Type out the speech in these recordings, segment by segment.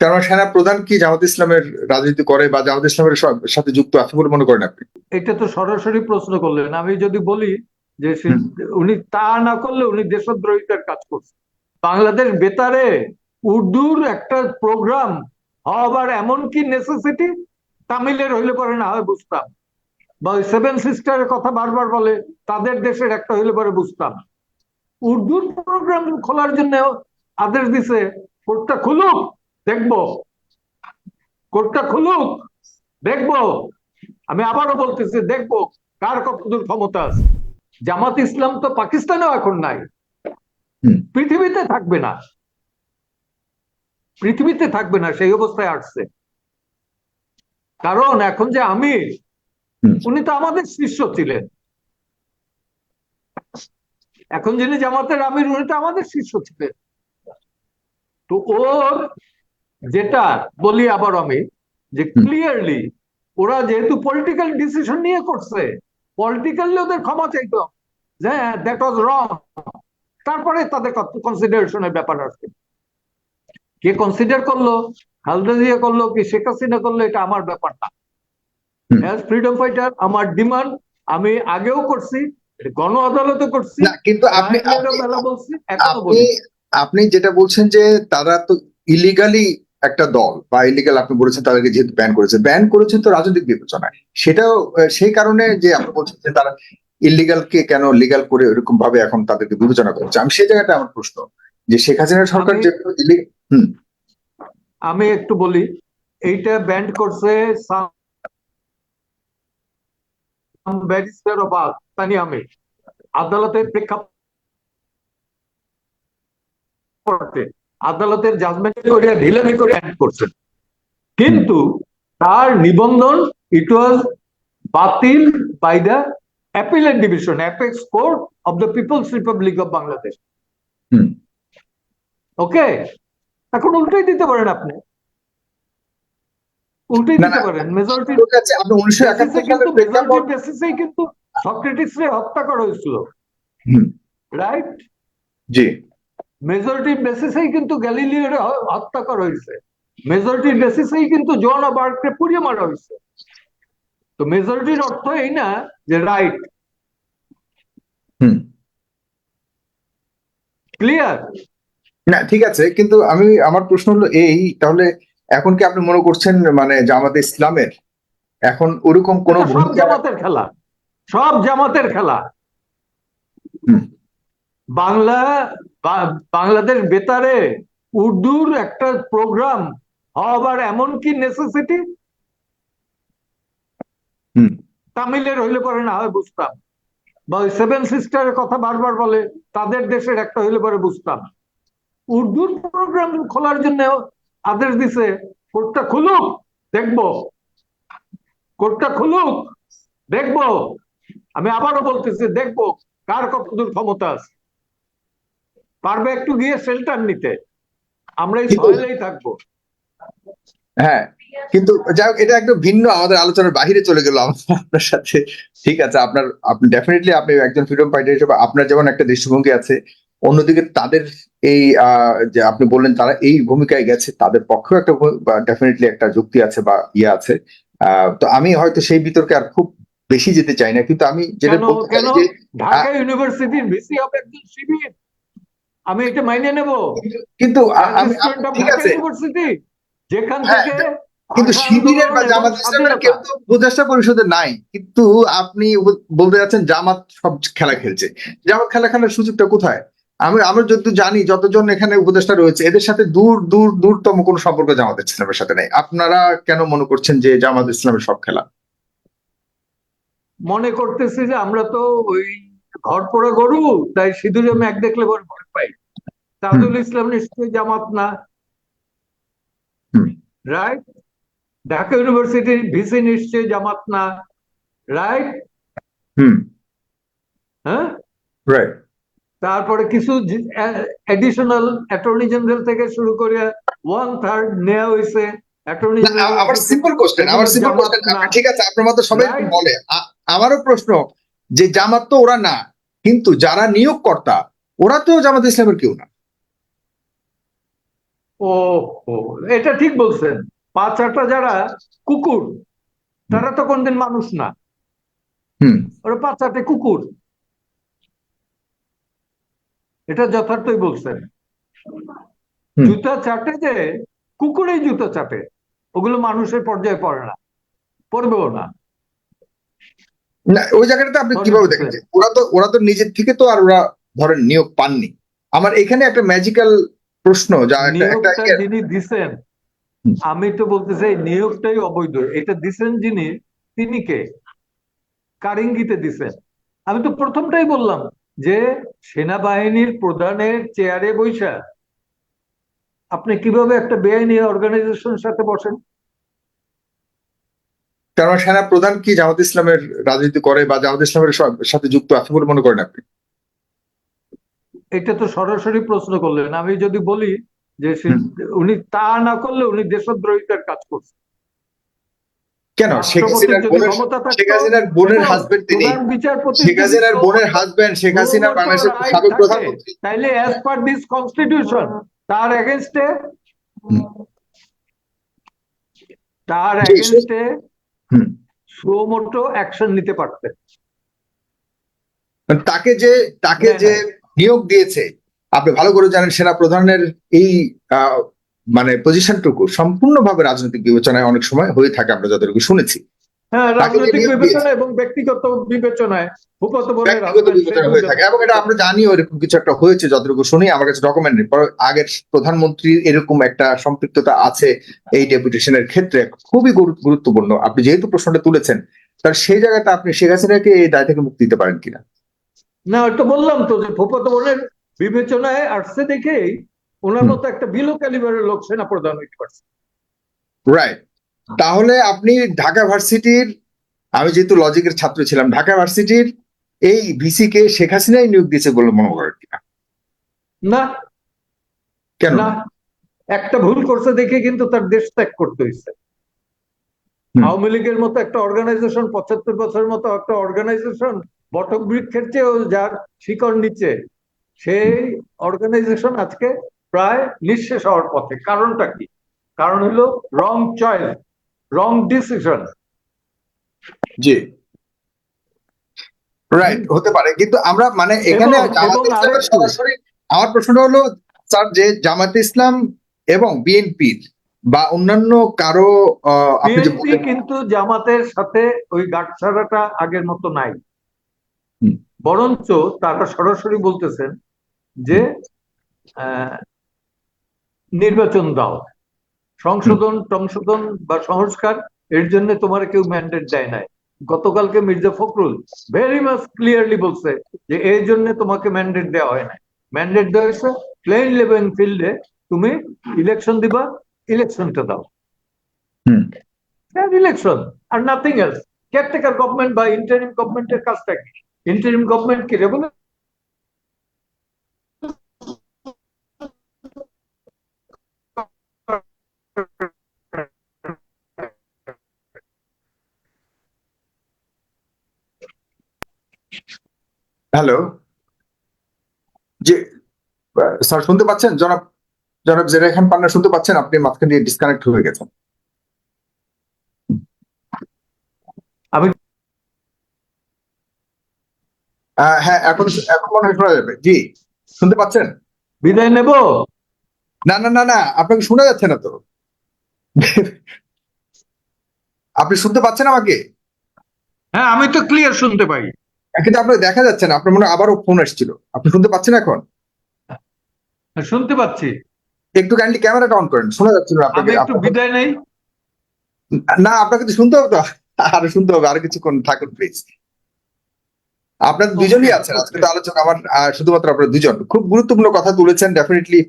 তার মানে সেনা প্রধান কি জামাত ইসলামের রাজনীতি করে বা জামাত ইসলামের সাথে যুক্ত আছে বলে মনে করেন আপনি? এটা তো সরাসরি প্রশ্ন করলেন। আমি যদি বলি যে উনি তা না করলে উনি দেশদ্রোহিতার কাজ করছে। বাংলাদেশ বেতারে উর্দুর একটা প্রোগ্রাম হবার এমন কি নেসেসিটি তামিলের হইলে পরে না হয় বুঝতাম। বা ওই সেভেন সিস্টারের কথা বারবার বলে তাদের দেশের একটা হইলে পরে বুঝতাম। উর্দুর প্রোগ্রাম খোলার জন্য আদেশ দিছে কোর্টটা খুলুক। দেখব। কোর্টটা খুলুক দেখব। আমি আবারও বলতেছি দেখব কার কতদূর ক্ষমতা আছে। জামাত ইসলাম তো পাকিস্তানেও এখন নাই। পৃথিবীতে থাকবে না। পৃথিবীতে থাকবে না সেই অবস্থায় আসছে। কারণ এখন যে আমির হুম। উনি তো আমাদের শিষ্য ছিলেন। এখন যিনি জামাতের আমির উনি তো আমাদের শিষ্য ছিলেন। তো ওর যেটা বলি আবার আমি যে ক্লিয়ারলি ওরা যেহেতু পলিটিক্যাল ডিসিশন নিয়ে করছে পলিটিক্যালি ওদের ক্ষমা চাইতো যে দ্যাট ওয়াজ রং তারপরে তাদের কনসিডারেশনের ব্যাপার আসবে। কে কনসিডার করল? খালেদা জিয়া করল কি শেখ হাসিনা করল? এটা আমার ব্যাপার না। ফ্রিডম ফাইটার আমার ডিমান্ড আমি আগেও করছি গণ আদালতে করছি কিন্তু আপনি বলছি এখনও আপনি আপনি যেটা বলছেন যে তারা তো ইলিগালি একটা দল বা ইলিগাল আপনি বলেছেন তাদেরকে যেহেতু ব্যান করেছে ব্যান করেছে তো রাজনৈতিক বিবেচনায়। সেটাও সেই কারণে যে আপনি বলছেন যে তারা ইলিগাল কে কেন লিগাল করে এরকম ভাবে এখন তাদেরকে বিবেচনা করছে। আমি সেই জায়গাটা আমার প্রশ্ন যে শেখ হাসিনা সরকার যে হুম। আমি একটু বলি এইটা ব্যান্ড করছে ব্যারিস্টার তানি আমি আদালতের প্রেক্ষাপটে আদালতের জাজমেন্ট করে ঢিলামি করে ব্যান্ড করছেন। কিন্তু তার নিবন্ধন ইট ওয়াজ বাতিল by the appellate division apex court of the people's republic of Bangladesh hmm. Okay এখন উল্টাই দিতে পারেন আপনি। উল্টাই দিতে পারেন। মেজরিটি আপনি উনিশশো একাত্তর কিন্তু মেজরিটি বেসিসেই হত্যা করা হয়েছিল। রাইট জি। মেজরিটি বেসিসেই কিন্তু গ্যালিলিওরে হত্যা করা হয়েছে। মেজরিটির বেসিসেই কিন্তু জন অফ আর্ককে পুড়িয়ে মারা হয়েছে। তো মেজরিটির অর্থ এই না যে রাইট। হুম। ক্লিয়ার? না ঠিক আছে কিন্তু আমি আমার প্রশ্ন হলো এই তাহলে এখন কি আপনি মনে করছেন মানে জামাতে ইসলামের? এখন ওরকম কোন সব জামাতের খেলা। সব জামাতের খেলা। বাংলা বাংলাদেশ বেতারে উর্দুর একটা প্রোগ্রাম হবার এমন কি নেসেসিটি তামিলের হইলে পরে না হয় বুঝতাম। বা ওই সেভেন সিস্টারের কথা বারবার বলে তাদের দেশের একটা হইলে পরে বুঝতাম। উর্দুর প্রোগ্রাম খোলার জন্য আদেশ দিছে কোর্টটা খুলুক দেখব। কোর্টটা খুলুক দেখব। আমি আবারও বলতেছি দেখব কার কতদূর ক্ষমতা আছে। পারবে একটু গিয়ে শেল্টার নিতে। আমরা এই সহেলেই থাকব। হ্যাঁ কিন্তু যাই হোক এটা একটু ভিন্ন আমাদের আলোচনার বাহিরে চলে গেল আপনার সাথে। ঠিক আছে আপনার আপনি ডেফিনেটলি আপনি একজন ফ্রিডম ফাইটার হিসেবে আপনার যেমন একটা দৃষ্টিভঙ্গি আছে অন্যদিকে তাদের এই যে আপনি বললেন তারা এই ভূমিকায় গেছে তাদের পক্ষেও একটা ডেফিনেটলি একটা যুক্তি আছে বা ইয়ে আছে। আহ, তো আমি হয়তো সেই বিতর্কে আর খুব বেশি যেতে চাই না কিন্তু আমি যেটা ঢাকা ইউনিভার্সিটির ভিসি হবে একজন শিবির আমি এটা মাইনে নেব। কিন্তু ঠিক আছে। যেখান হ্যাঁ, থেকে কিন্তু শিবিরের বা জামাত ইসলামের কেউ তো উপদেষ্টা পরিষদে নাই। কিন্তু আপনি বলতে যাচ্ছেন জামাত সব খেলা খেলছে। জামাত খেলা খেলার সুযোগটা কোথায়? আমি আমরা যত জানি যতজন এখানে উপদেষ্টা রয়েছে এদের সাথে দূর দূর দূরতম কোনো সম্পর্ক জামাত ইসলামের সাথে নেই। আপনারা কেন মনে করছেন যে জামাত ইসলামের সব খেলা? মনে করতেছি যে আমরা তো ওই ঘর পোড়া গরু তাই সিঁদুরে ম্যাক দেখলে ভয় পাই। তাজুল ইসলাম নিশ্চয়ই জামাত না। রাইট ঢাকা ইউনিভার্সিটির ভিসি নিশ্চয়ই জামাত না। Right hmm. হ্যাঁ? রাইট তারপরে কিছু এডিশনাল অ্যাটর্নি জেনারেল থেকে শুরু করে ওয়ান থার্ড নেওয়া হয়েছে। Attorney simple question simple question ঠিক আছে আপনার মতো সবাই বলে আমারও প্রশ্ন যে জামাত তো ওরা না কিন্তু যারা নিয়োগকর্তা ওরা তো জামাত ইসলামের কেউ না। ও এটা ঠিক বলছেন। পাঁচ আটটা যারা কুকুর তারা তো কোনদিন মানুষ না। হুম। ওরা পাঁচ আটে কুকুর। এটা যথার্থই বলছেন। জুতা চাটে যে কুকুরেই জুতা চাটে। ওগুলো মানুষের পর্যায়ে পড়ে না পড়বেও না। না ওই জায়গাটাতে আপনি কীভাবে দেখেন যে ওরা তো ওরা তো নিজের থেকে তো আর ওরা ধরেন নিয়োগ পাননি। আমার এখানে একটা ম্যাজিক্যাল প্রশ্ন যা একটা যিনি দিছেন আমি তো বলতে চাই নিয়োগটাই অবৈধ। এটা দিছেন যিনি তিনি কে? কার ইঙ্গিতে দিছেন। আমি তো প্রথমটাই বললাম যে সেনাবাহিনীর প্রধানের চেয়ারে বৈশা। আপনি কীভাবে একটা বেআইনি অর্গানাইজেশনের সাথে বসেন? কারণ সেনা প্রধান কি জামাত ইসলামের রাজনীতি করে বা জামাত ইসলামের সাথে যুক্ত আছে বলে মনে করেন আপনি? এটা তো সরাসরি প্রশ্ন করলেন। আমি যদি বলি যে উনি তা না করলে উনি দেশদ্রোহিতার কাজ করছেন। কেন? শেখ হাসিনার বোনের হাজবেন্ড তিনি। শেখ হাসিনার বোনের হাজবেন্ড শেখ হাসিনা বাংলাদেশের সাবেক প্রধানমন্ত্রী। তাইলে অ্যাজ পার দিস কনস্টিটিউশন তার এগেনস্টে তার এগেনস্টে হুম। সুমোটো অ্যাকশন নিতে পারতেন মানে তাকে যে তাকে হ্যাঁ, যে নিয়োগ দিয়েছে আপনি ভালো করে জানেন সেনা প্রধানের এই আহ, মানে পজিশনটুকু সম্পূর্ণভাবে রাজনৈতিক বিবেচনায় অনেক সময় হয়ে থাকে আমরা যতটুকু শুনেছি। হ্যাঁ রাজনৈতিক বিবেচনা এবং ব্যক্তিগত বিবেচনায় ভূপত হয়ে থাকে এবং এটা আমরা জানি এরকম কিছু একটা হয়েছে যতটুকু শুনি আমার কাছে ডকুমেন্ট নেই। আগের প্রধানমন্ত্রীর এরকম একটা সম্পৃক্ততা আছে এই ডেপুটেশনের ক্ষেত্রে খুবই গুরুত্বপূর্ণ। আপনি যেহেতু প্রশ্নটা তুলেছেন তার সেই জায়গাতে আপনি শেখ হাসিনাকে এই দায় থেকে মুক্তি দিতে পারেন কিনা? না ওটা বললাম তো যে ভূপত বোনের বিবেচনায় আসছে দেখেই ওনার। মতো একটা বিলো ক্যালিবারের লোক সেনা প্রধান হইতে পারছে। রাইট তাহলে আপনি ঢাকা ভার্সিটির আমি যেহেতু লজিকের ছাত্র ছিলাম ঢাকা ভার্সিটির এই ভিসি কে শেখ হাসিনাই নিয়োগ দিয়েছে বলে মনে করেন কিনা? না। কেন? একটা ভুল করছে দেখে কিন্তু তার দেশ ত্যাগ করতে হয়েছে। আওয়ামী লীগের মতো একটা অর্গানাইজেশন পঁচাত্তর বছরের মতো একটা অর্গানাইজেশন বটক বৃক্ষের চেয়েও যার শিকড় নিচে সেই অর্গানাইজেশন আজকে প্রায় নিঃশেষ হওয়ার পথে। কারণটা কি? কারণ হলো রং চয়েস রং ডিসিশন জি। রাইট হতে পারে। কিন্তু আমরা মানে এখানে আমার প্রশ্নটা হলো স্যার যে জামাত ইসলাম এবং বিএনপির বা অন্যান্য কারও কিন্তু জামাতের সাথে ওই গাঁটছাড়াটা আগের মতো নাই। বরঞ্চ তারা সরাসরি বলতেছেন যে আহ, নির্বাচন দাও। সংশোধন সংশোধন বা সংস্কার এর জন্য তোমার কেউ ম্যান্ডেট দেয় নাই। গতকালকে Mirza Fakhrul very much clearly বলছে যে এই জন্য তোমাকে ম্যান্ডেট দেওয়া হয় নাই। ম্যান্ডেট দেওয়া হয়েছে প্লেন লেভেল ফিল্ডে তুমি ইলেকশন দিবা ইলেকশনটা দাও। হুম। ইলেকশন আর নাথিং এলস কেয়ারটেকার গভর্নমেন্ট বা ইন্টারিম গভর্নমেন্টের কাজটা কি? ইন্টারিম গভর্নমেন্ট কি? রেগুলার হ্যালো জি স্যার শুনতে পাচ্ছেন? জনাব জনাব জেরা খান পান্না শুনতে পাচ্ছেন? আপনি মাঝখান দিয়ে ডিসকানেক্ট হয়ে গেছেন। আমি- হ্যাঁ এখন এখন মনে হয় শোনা যাবে। জি শুনতে পাচ্ছেন? বিদায় নেব? না না না না আপনাকে শোনা যাচ্ছে না তো। আপনি শুনতে পাচ্ছেন আমাকে? হ্যাঁ আমি তো ক্লিয়ার শুনতে পাই। কিন্তু আপনার দেখা যাচ্ছে না আপনার মনে হয় আবারও ফোন আসছিল। আপনি শুনতে পাচ্ছেন এখন? হ্যাঁ, শুনতে পাচ্ছি। একটু কাইন্ডলি ক্যামেরাটা অন করেন শোনা যাচ্ছে না আপনাকে। একটু বিদায় নেই। না আপনাকে তো শুনতে হবে তো। আরও শুনতে হবে আরও কিছুক্ষণ থাকুন প্লিজ আপনার দুজনই আছেন। আজকে তো আলোচক আমার শুধুমাত্র আপনার দুজন। খুব গুরুত্বপূর্ণ কথা তুলেছেন ডেফিনেটলি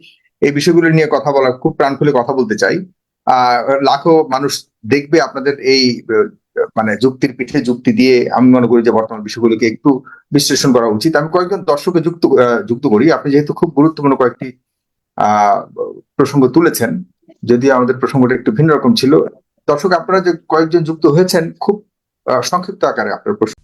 এই বিষয়গুলো নিয়ে কথা বলা খুব প্রাণ খুলে কথা বলতে চাই। আহ লাখো মানুষ দেখবে আপনাদের এই মানে যুক্তির পিঠে যুক্তি দিয়ে আমি মনে করি যে বর্তমান বিষয়গুলোকে একটু বিশ্লেষণ করা উচিত। আমি কয়েকজন দর্শককে যুক্ত যুক্ত করি। আপনি যেহেতু খুব গুরুত্বপূর্ণ কয়েকটি প্রসঙ্গ তুলেছেন যদি আমাদের প্রসঙ্গটা একটু ভিন্ন রকম ছিল। দর্শক, আপনারা যে কয়েকজন যুক্ত হয়েছেন, খুব সংক্ষিপ্ত আকারে আপনার প্রশ্ন